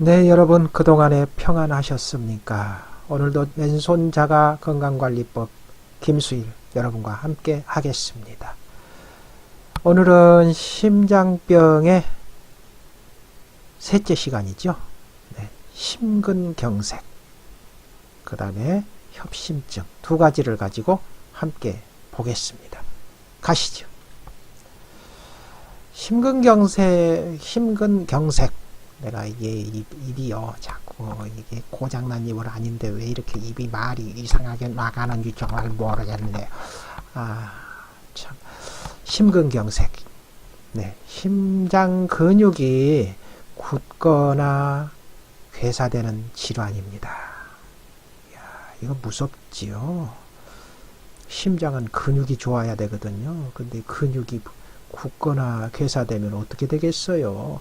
네, 여러분 그동안에 평안하셨습니까? 오늘도 왼손 자가 건강관리법 김수일 여러분과 함께 하겠습니다. 오늘은 심장병의 셋째 시간이죠. 네, 심근경색, 그 다음에 협심증 두 가지를 가지고 함께 보겠습니다. 가시죠. 심근경색, 심근경색 내가 이게 입, 입이요 자꾸 이게 고장난 입을 아닌데 왜 이렇게 입이 말이 이상하게 나가는지 정말 모르겠네. 아참 심근경색. 네, 심장 근육이 굳거나 괴사되는 질환입니다. 이야, 이거 무섭지요. 심장은 근육이 좋아야 되거든요. 근데 근육이 굳거나 괴사되면 어떻게 되겠어요?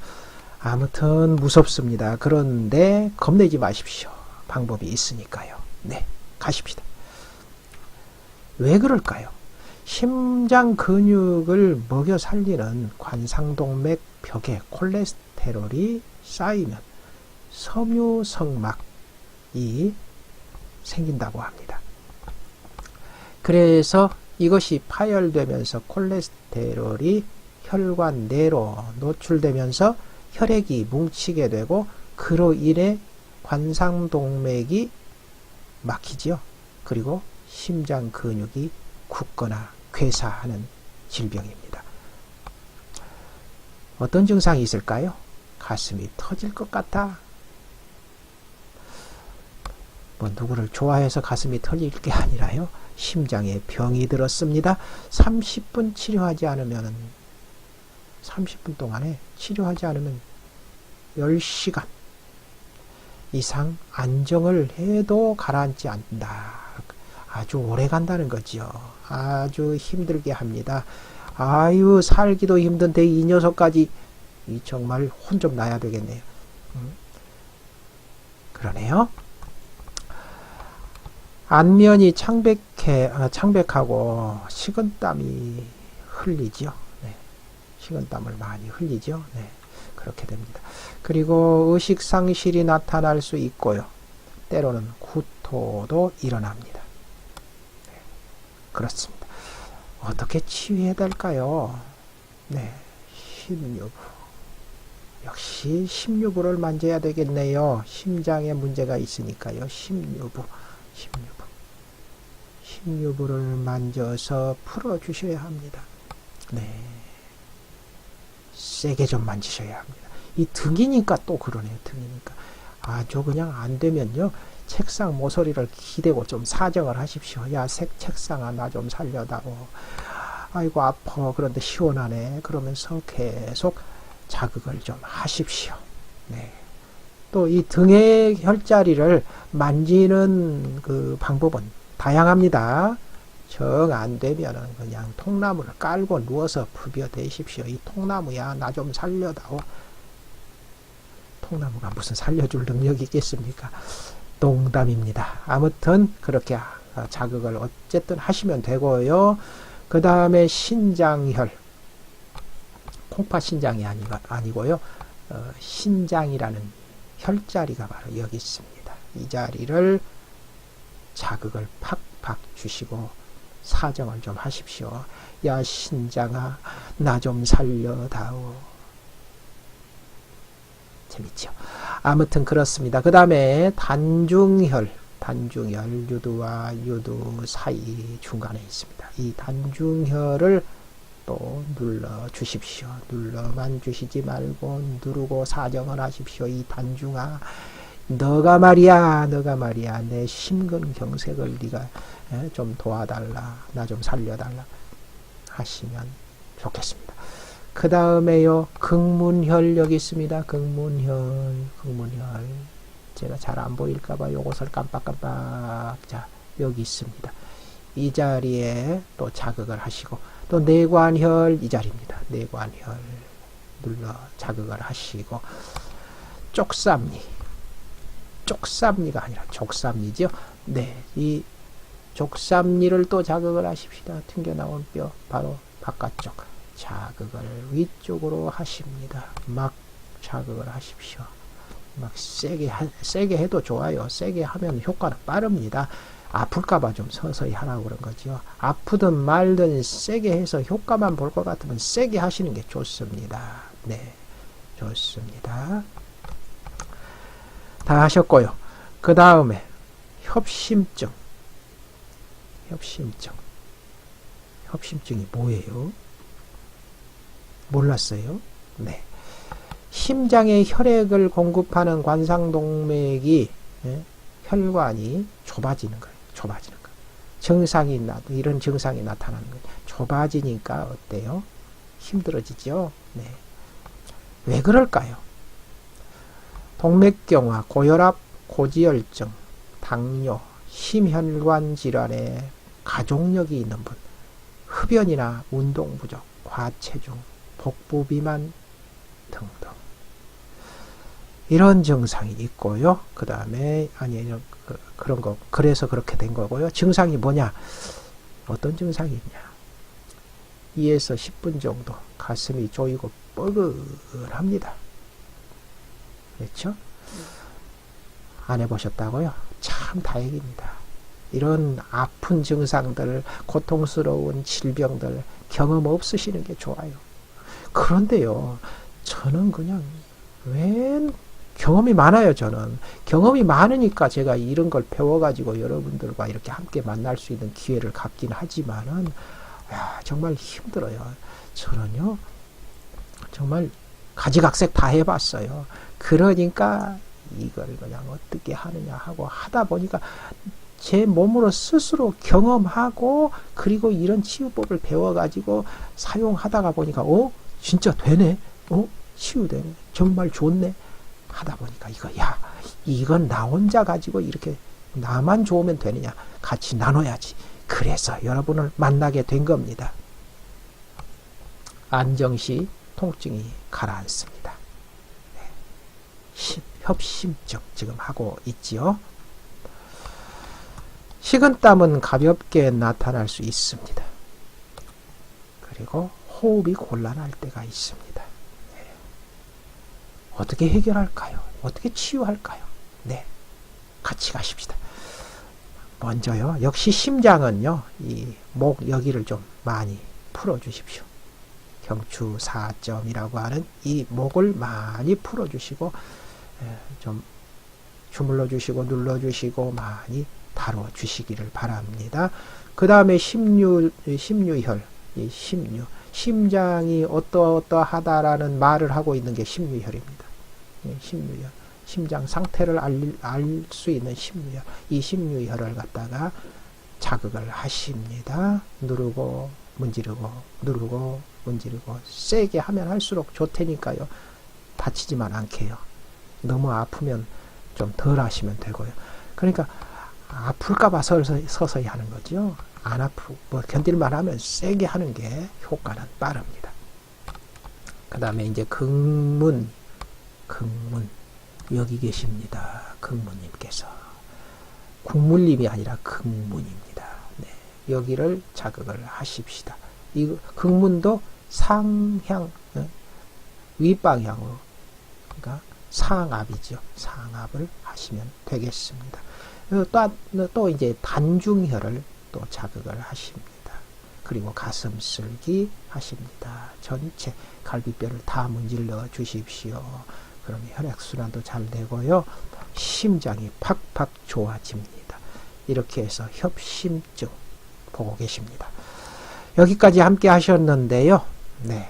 아무튼 무섭습니다. 그런데 겁내지 마십시오. 방법이 있으니까요. 네, 가십시다. 왜 그럴까요? 심장 근육을 먹여 살리는 관상동맥 벽에 콜레스테롤이 쌓이면 섬유성막이 생긴다고 합니다. 그래서 이것이 파열되면서 콜레스테롤이 혈관 내로 노출되면서 혈액이 뭉치게 되고 그로 인해 관상동맥이 막히지요. 그리고 심장 근육이 굳거나 괴사하는 질병입니다. 어떤 증상이 있을까요? 가슴이 터질 것 같아. 뭐 누구를 좋아해서 가슴이 터질 게 아니라요. 심장에 병이 들었습니다. 30분 치료하지 않으면 30분 동안에 치료하지 않으면 10시간 이상 안정을 해도 가라앉지 않는다. 아주 오래 간다는 거지요. 아주 힘들게 합니다. 아유, 살기도 힘든데 이 녀석까지 이 정말 혼 좀 나야 되겠네요. 음. 그러네요. 안면이 창백해, 아, 창백하고 식은 땀이 흘리죠. 네. 식은땀을 많이 흘리죠. 네. 그렇게 됩니다. 그리고 의식 상실이 나타날 수 있고요. 때로는 구토도 일어납니다. 네. 그렇습니다. 어떻게 치유해야 될까요? 네. 심유부. 역시 심유부를 만져야 되겠네요. 심장에 문제가 있으니까요. 심유부. 심유부. 심유부를 만져서 풀어주셔야 합니다. 네. 세게 좀 만지셔야 합니다. 이 등이니까 또 그러네요. 등이니까. 아주 그냥 안 되면요. 책상 모서리를 기대고 좀 사정을 하십시오. 야, 색 책상아, 나 좀 살려다오. 아이고, 아파. 그런데 시원하네. 그러면서 계속 자극을 좀 하십시오. 네. 또 이 등의 혈자리를 만지는 그 방법은 다양합니다. 정 안 되면은 그냥 통나무를 깔고 누워서 부벼 대십시오. 이 통나무야, 나 좀 살려다오. 통나무가 무슨 살려줄 능력이 있겠습니까? 농담입니다. 아무튼 그렇게 자극을 어쨌든 하시면 되고요. 그 다음에 신장혈, 콩팥 신장이 아니, 아니고요. 어, 신장이라는 혈자리가 바로 여기 있습니다. 이 자리를 자극을 팍팍 주시고 사정을 좀 하십시오. 야 신장아 나 좀 살려다오. 재밌죠. 아무튼 그렇습니다. 그 다음에 단중혈, 단중혈 유두와 유두 사이 중간에 있습니다. 이 단중혈을 또 눌러 주십시오. 눌러만 주시지 말고 누르고 사정을 하십시오. 이 단중아, 너가 말이야, 너가 말이야, 내 심근 경색을 네가 좀 도와달라, 나 좀 살려달라 하시면 좋겠습니다. 그 다음에요, 극문혈 여기 있습니다. 극문혈, 극문혈. 제가 잘 안 보일까봐 요것을 깜빡깜빡, 자, 여기 있습니다. 이 자리에 또 자극을 하시고, 또 내관혈 이 자리입니다. 내관혈 눌러 자극을 하시고, 쪽삼리. 쪽삼리가 아니라 족삼리죠. 네, 이 족삼리를 또 자극을 하십시다. 튕겨나온 뼈, 바로 바깥쪽. 자극을 위쪽으로 하십니다. 막 자극을 하십시오. 막 세게 하, 세게 해도 좋아요. 세게 하면 효과는 빠릅니다. 아플까봐 좀 서서히 하라고 그런 거죠. 아프든 말든 세게 해서 효과만 볼 것 같으면 세게 하시는 게 좋습니다. 네, 좋습니다. 다 하셨고요. 그 다음에 협심증. 협심증. 협심증이 뭐예요? 몰랐어요? 네. 심장에 혈액을 공급하는 관상동맥이 예, 혈관이 좁아지는 거예요. 좁아지는 거. 증상이 나 이런 증상이 나타나는 거예요. 좁아지니까 어때요? 힘들어지죠. 네. 왜 그럴까요? 동맥경화, 고혈압, 고지혈증, 당뇨, 심혈관 질환에 가족력이 있는 분, 흡연이나 운동 부족, 과체중, 복부 비만 등등. 이런 증상이 있고요. 그 다음에, 아니, 그, 그런 거, 그래서 그렇게 된 거고요. 증상이 뭐냐? 어떤 증상이 있냐? 2에서 10분 정도 가슴이 조이고 뻐글합니다. 그렇죠? 안 해보셨다고요? 참 다행입니다. 이런 아픈 증상들, 고통스러운 질병들 경험 없으시는 게 좋아요. 그런데요, 저는 그냥 웬 경험이 많아요, 저는. 경험이 많으니까 제가 이런 걸 배워가지고 여러분들과 이렇게 함께 만날 수 있는 기회를 갖긴 하지만은, 야, 정말 힘들어요. 저는요, 정말 가지각색 다 해봤어요. 그러니까 이걸 그냥 어떻게 하느냐 하고 하다 보니까 제 몸으로 스스로 경험하고 그리고 이런 치유법을 배워가지고 사용하다가 보니까 어? 진짜 되네? 어? 치유되네? 정말 좋네? 하다 보니까 이거 야 이건 나 혼자 가지고 이렇게 나만 좋으면 되느냐? 같이 나눠야지. 그래서 여러분을 만나게 된 겁니다. 안정시 통증이 가라앉습니다 네. 심, 협심증 지금 하고 있지요 식은땀은 가볍게 나타날 수 있습니다. 그리고 호흡이 곤란할 때가 있습니다. 네. 어떻게 해결할까요? 어떻게 치유할까요? 네. 같이 가십시다. 먼저요. 역시 심장은요. 이 목 여기를 좀 많이 풀어 주십시오. 경추 4점이라고 하는 이 목을 많이 풀어 주시고 좀 주물러 주시고 눌러 주시고 많이 다뤄 주시기를 바랍니다. 그 다음에 심유, 심유혈, 이 심유, 심장이 어떠어떠하다라는 말을 하고 있는 게 심유혈입니다. 심유혈, 심장 상태를 알 수 있는 심유혈, 이 심유혈을 갖다가 자극을 하십니다. 누르고 문지르고 누르고 문지르고 세게 하면 할수록 좋다니까요. 다치지만 않게요. 너무 아프면 좀 덜 하시면 되고요. 그러니까 아플까봐 서서히, 하는 거죠. 안 아프, 뭐 견딜만 하면 세게 하는 게 효과는 빠릅니다. 그 다음에 이제 극문, 극문, 여기 계십니다. 극문님께서. 국물님이 아니라 극문입니다. 네, 여기를 자극을 하십시다. 이 극문도 상향, 네, 윗방향으로, 그러니까 상압이죠. 상압을 하시면 되겠습니다. 또, 또 이제 단중혈을 또 자극을 하십니다. 그리고 가슴 쓸기 하십니다. 전체 갈비뼈를 다 문질러 주십시오. 그러면 혈액순환도 잘 되고요. 심장이 팍팍 좋아집니다. 이렇게 해서 협심증 보고 계십니다. 여기까지 함께 하셨는데요. 네.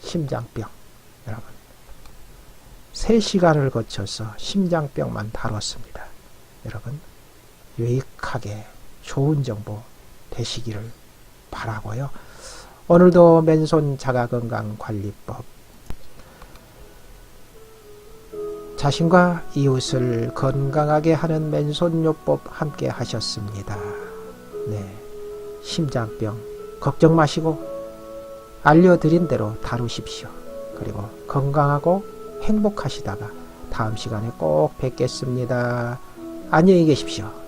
심장병. 여러분. 3시간을 거쳐서 심장병만 다뤘습니다. 여러분 유익하게 좋은 정보 되시기를 바라고요. 오늘도 맨손 자가건강관리법 자신과 이웃을 건강하게 하는 맨손요법 함께 하셨습니다. 네, 심장병 걱정 마시고 알려드린 대로 다루십시오. 그리고 건강하고 행복하시다가 다음 시간에 꼭 뵙겠습니다. 안녕히 계십시오.